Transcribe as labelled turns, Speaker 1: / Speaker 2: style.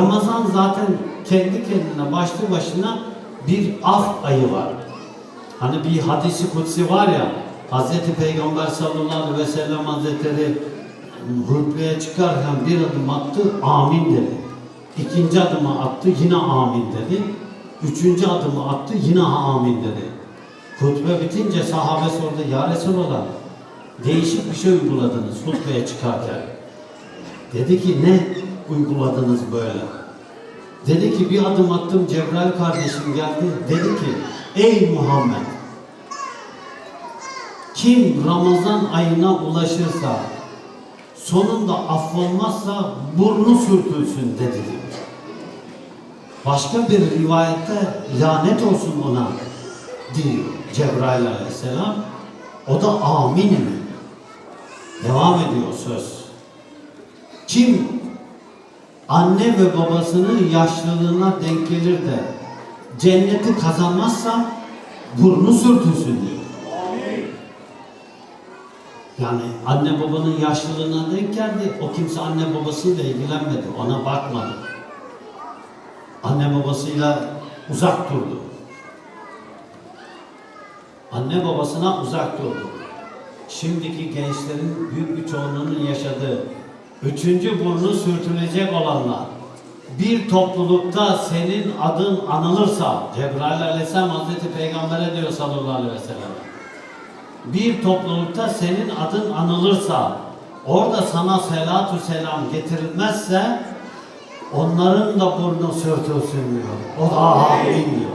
Speaker 1: Ramazan zaten kendi kendine başlı başına bir af ayı var. Hani bir hadisi kutsi var ya Hazreti Peygamber sallallahu aleyhi ve sellem Hazretleri hutbeye çıkarken bir adım attı amin dedi. İkinci adımı attı yine amin dedi. Üçüncü adımı attı yine amin dedi. Hutbe bitince sahabe sordu ya Resulallah değişik bir şey uyguladınız hutbeye çıkarken. Dedi ki ne uyguladınız böyle? Dedi ki bir adım attım Cebrail kardeşim geldi. Dedi ki ey Muhammed kim Ramazan ayına ulaşırsa sonunda affolmazsa burnu sürtülsün dedi. Başka bir rivayette lanet olsun ona diyor Cebrail aleyhisselam. O da amin mi? Devam ediyor söz. Kim anne ve babasının yaşlılığına denk gelir de cenneti kazanmazsa burnu sürtülsün diyor. Yani anne babanın yaşlılığına denk geldi. O kimse anne babasıyla ilgilenmedi. Ona bakmadı. Anne babasıyla uzak durdu. Anne babasına uzak durdu. Şimdiki gençlerin büyük bir çoğunluğunun yaşadığı üçüncü burnu sürtülecek olanlar bir toplulukta senin adın anılırsa Cebrail aleyhisselam Hazreti Peygamber'e diyor sallallahu aleyhi ve sellem bir toplulukta senin adın anılırsa orada sana selatü selam getirilmezse onların da burnu sürtülsün diyor. O da amin diyor.